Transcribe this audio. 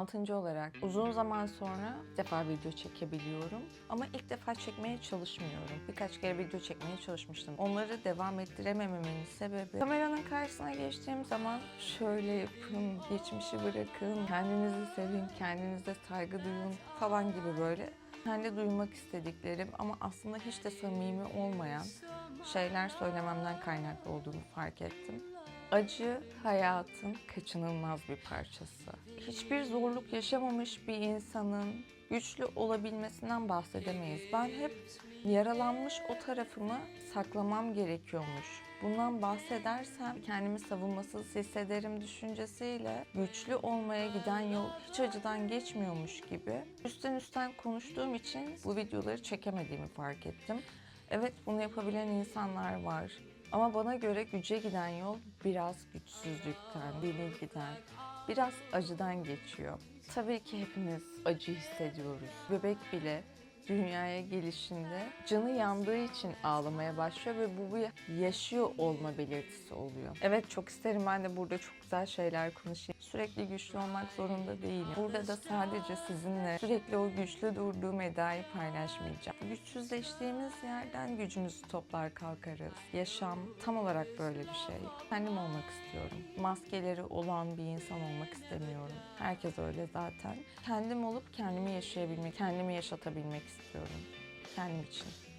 Altıncı olarak uzun zaman sonra ilk defa video çekebiliyorum ama ilk defa çekmeye çalışmıyorum. Birkaç kere video çekmeye çalışmıştım. Onları devam ettiremememin sebebi kameranın karşısına geçtiğim zaman şöyle yapın, geçmişi bırakın, kendinizi sevin, kendinize saygı duyun falan gibi böyle kendi duymak istediklerim ama aslında hiç de samimi olmayan şeyler söylememden kaynaklı olduğunu fark ettim. Acı hayatın kaçınılmaz bir parçası. Hiçbir zorluk yaşamamış bir insanın güçlü olabilmesinden bahsedemeyiz. Ben hep yaralanmış o tarafımı saklamam gerekiyormuş. Bundan bahsedersem kendimi savunmasız hissederim düşüncesiyle güçlü olmaya giden yol hiç acıdan geçmiyormuş gibi üstten üstten konuştuğum için bu videoları çekemediğimi fark ettim. Evet bunu yapabilen insanlar var. Ama bana göre güce giden yol biraz güçsüzlükten, yenilgiden, biraz acıdan geçiyor. Tabii ki hepimiz acı hissediyoruz. Bebek bile dünyaya gelişinde canı yandığı için ağlamaya başlıyor ve bu bir yaşıyor olma belirtisi oluyor. Evet çok isterim ben de burada çok güzel şeyler konuşayım. Sürekli güçlü olmak zorunda değilim. Burada da sadece sizinle sürekli o güçlü durduğum Eda'yı paylaşmayacağım. Güçsüzleştiğimiz yerden gücümüzü toplar kalkarız. Yaşam tam olarak böyle bir şey. Kendim olmak istiyorum. Maskeleri olan bir insan olmak istemiyorum. Herkes öyle zaten. Kendim olup kendimi yaşayabilmek, kendimi yaşatabilmek istiyorum. Kendim için.